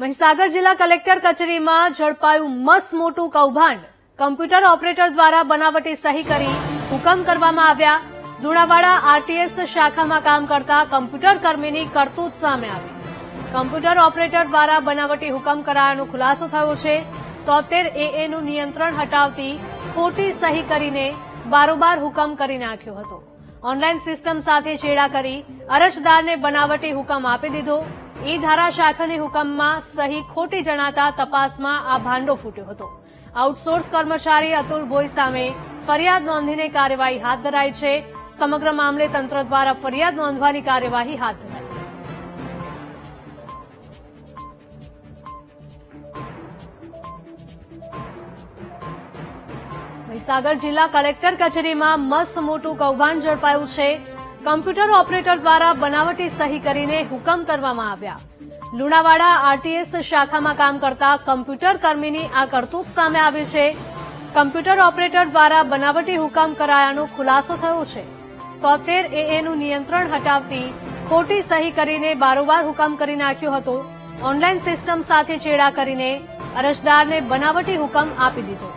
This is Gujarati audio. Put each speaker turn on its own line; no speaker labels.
મહીસાગર જિલ્લા કલેક્ટર કચેરીમાં ઝડપાયું મસ્ત મોટું કૌભાંડ. કમ્પ્યુટર ઓપરેટર દ્વારા બનાવટી સહી કરી હુકમ કરવામાં આવ્યા. લુણાવાડા આરટીએસ શાખામાં કામ કરતા કમ્પ્યુટર કર્મીની કરતૂત સામે આવી. કમ્પ્યુટર ઓપરેટર દ્વારા બનાવટી હુકમ કરાયાનો ખુલાસો થયો છે. તોતેર એએનું નિયંત્રણ હટાવતી ખોટી સહી કરીને બારોબાર હુકમ કરી નાખ્યો હતો. ઓનલાઈન સિસ્ટમ સાથે છેડા કરી અરજદારને બનાવટી હુકમ આપી દીધો. ઈ ધારા શાખાની હુકમમાં સહી ખોટી જણાતા તપાસમાં આ ભાંડો ફૂટ્યો હતો. આઉટસોર્સ કર્મચારી અતુલ ભોઈ સામે ફરિયાદ નોંધીને કાર્યવાહી હાથ ધરાઈ છે. સમગ્ર મામલે તંત્ર દ્વારા ફરિયાદ નોંધવાની કાર્યવાહી હાથ ધરાઈ. મહીસાગર જિલ્લા કલેક્ટર કચેરીમાં મસ્ત મોટું કૌભાંડ ઝડપાયું છે. કમ્પ્યુટર ઓપરેટર દ્વારા બનાવટી સહી કરીને હુકમ કરવામાં આવ્યા. લુણાવાડા આરટીએસ શાખામાં કામ કરતા કમ્પ્યુટર કર્મીની આ કરતૂત સામે આવી છે. કમ્પ્યુટર ઓપરેટર દ્વારા બનાવટી હુકમ કરાયાનો ખુલાસો થયો છે. તોતેર એએનું નિયંત્રણ હટાવતી ખોટી સહી કરીને બારોબાર હુકમ કરી નાખ્યો હતો. ઓનલાઈન સિસ્ટમ સાથે ચેડા કરીને અરજદારને બનાવટી હુકમ આપી દીધો.